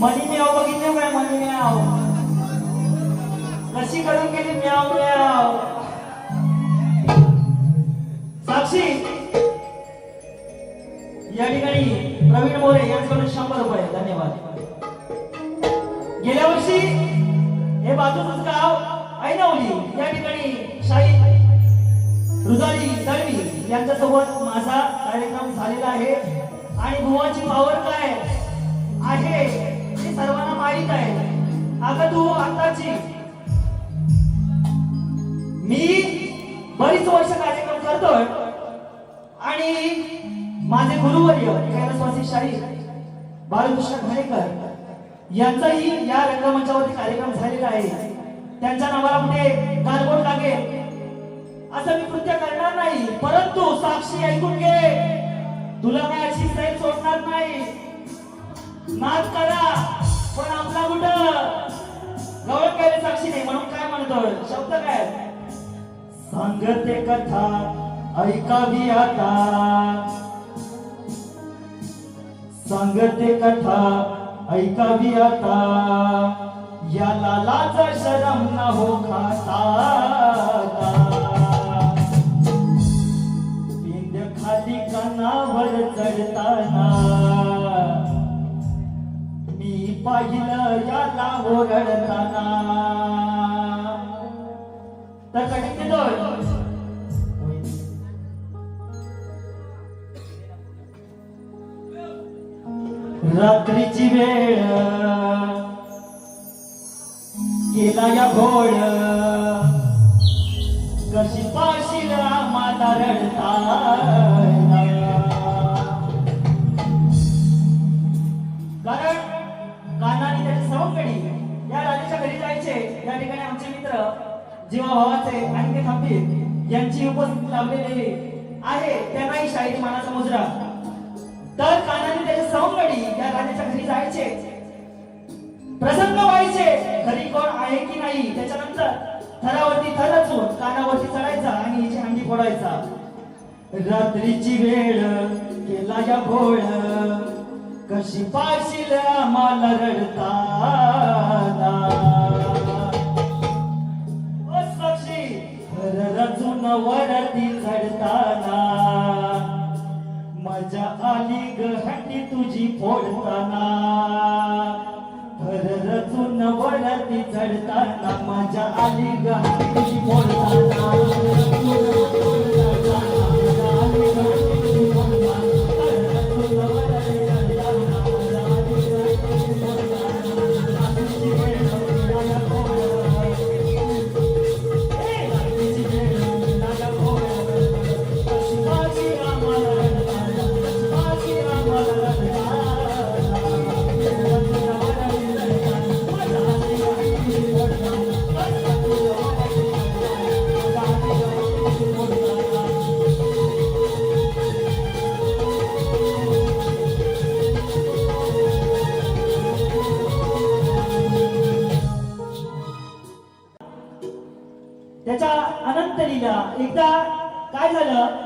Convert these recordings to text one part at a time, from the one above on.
मनी म्याव बघितले काय मनी म्याव कशी करून गेली म्याव म्याव साक्षी! या ठिकाणी प्रवीण मोरे यांच्याकडून शंभर रुपये धन्यवाद. गेल्या वर्षी हे बाजूच गाव ऐनवली. या ठिकाणी शाही रुजाली दळवी यांच्यासोबत माझा कार्यक्रम झालेला आहे. आणि बुवाची पावर काय आहे. सर्वांना माहीत आहे. आता तू आताची मी बरीच वर्ष कार्यक्रम करतोय. आणि माझे गुरुवर्य कैलासवासी शाही बाळकृष्ण घाणेकर यांचाही या रंगमंचावरती कार्यक्रम झालेला आहे. त्यांच्या नावाला कुठे गालबोट लागेल? असं मी कृत्य करणार नाही. परंतु साक्षी ऐकून घे. तुला मी अशी सैल सोडणार नाही. नाच करा पण आपला कुठं गवत केले साक्षी नाही म्हणून काय म्हणतो शब्द काय? सांगते कथा ऐकावी आता. सांगते कथा ऐकावी आता. याला लाज शरम न हो खाता पिंड खाली कानावर चढताना पाहिलं याला ओरडताना. तर कठीण देतोय रात्रीची वेळ. गेला या घोड कशी पाशील माता रडता. मित्र जीवा भावाचे आणि ते यांची उपस्थिती लाभलेली आहे. त्यांनाही शाळेची मानाचा मुजरा. तर कानाने त्याचे सवंगडी या राजाच्या घरी जायचे. प्रसंग व्हायचे घरी कोण आहे की नाही त्याच्यानंतर थरावरती थर रचून कानावरती चढायचा आणि हिची हंडी फोडायचा. रात्रीची वेळ केला या भोळ. कशी पाशील आम्हाला रडता? ग तुझी फोडताना. भर रचून वरती चढताना मजा आली ग.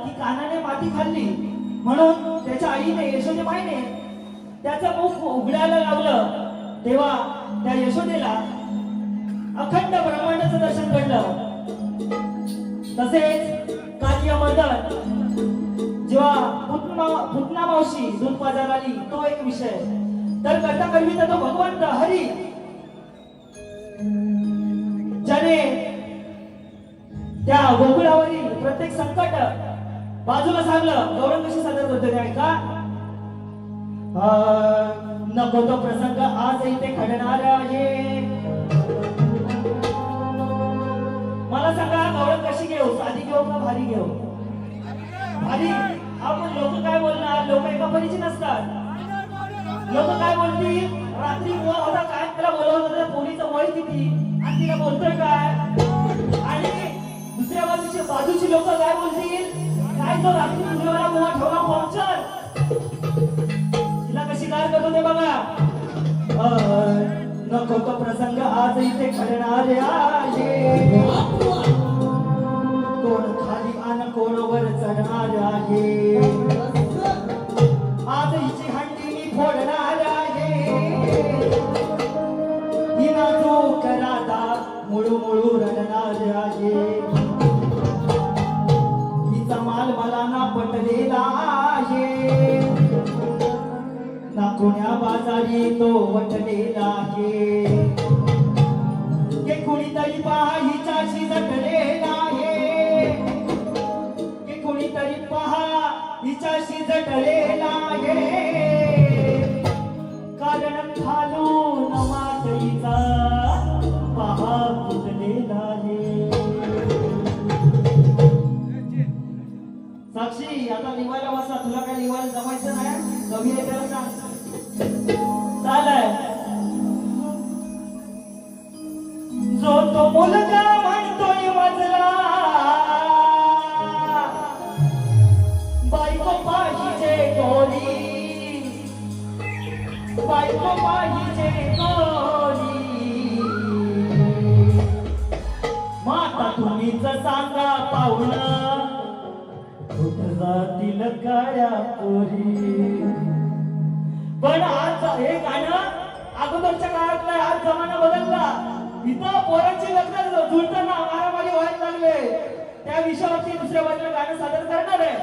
की कानाने माती खाल्ली. म्हणून त्याच्या आईने यशोदे माईने त्याचं मुख उघडायला लावलं तेव्हा त्या यशोदेला अखंड ब्रह्मांडाचं दर्शन घडलं. तसेच कालिया मदन जेव्हा पुतना मावशी दूध बाजार आली तो एक विषय. तर करता करविता तो भगवंत हरी. ज्याने त्या गोकुळावरील प्रत्येक संकट बाजूला सांगलं गौरव कशी सादर करते ते का नको तो प्रसंग आज इथे घडणार आहे. मला सांगा गौरव कशी घेऊ? साधी घेऊ का भारी घेऊ? भारी? आपण लोक काय बोलणार? लोक एका परीचे नसतात लोक काय बोलतील? रात्री होता काय त्याला बोलवत होतं त्या वय किती? आणि तिला बोलतोय काय? आणि दुसऱ्या बाजूची बाजूची लोक काय बोलतील? काय तो रात्री तुझ्यावर बुवा ठेवा पंक्चर तिला कशी गार करतो ते बघा. नको तो प्रसंग आज इथे घडणार आहे. कोण खाली आण कोण वर चढणार आहे? बाजारी आहे ते कुणीतरी पहा हिच्याशी जटलेला आहे ते कुणीतरी पहा हिच्याशी जटलेला आहे कारण खालून माटईचा पहा फुटलेला आहे साक्षी आता लिवायला बसा तुला काय लिवायला जमायचं नाही? कमी आहे सांग. पण आज हे गाणं अगोदरच्या काळातलं आज जमाना बदलला. इथं पोरांची लग्न झुलताना मारामारी व्हायला लागले. त्या विषयावरती दुसऱ्या बाजूला गाणं सादर करणार आहे.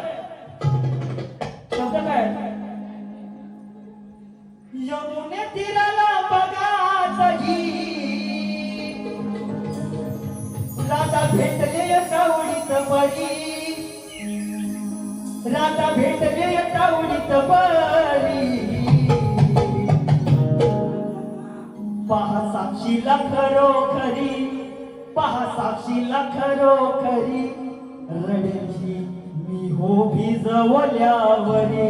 शब्द काय? यमुने तीराला बघाचही. राधा भेटले कावडीत बळी. राधा भेटले आवडीत बारी पहा साक्षीला खरो खरी पहा साक्षीला खरो खरी. रडेची मी हो भिजवल्यावरी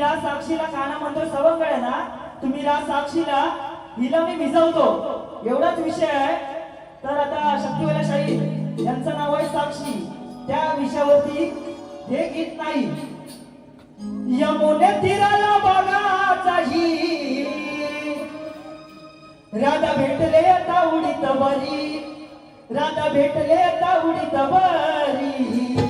या साक्षीला काना म्हणतो सवंगड ना तुम्ही या साक्षीला हिला मी भिजवतो एवढाच विषय आहे. तर आता शक्तिवाला शाही यांचं नाव आहे साक्षी. त्या विषयावरती हे गीत नाही. यमुने तीराला बागाचाही. राधा भेटले आता उडीत बरी. राधा भेटले आता उडीत बरी.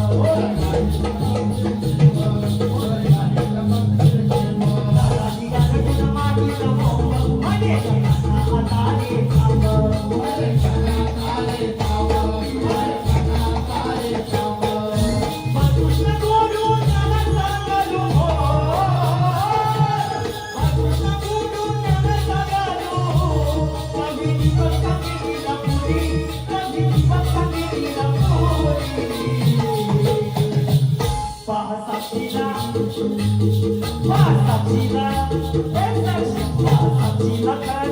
एक साक्षी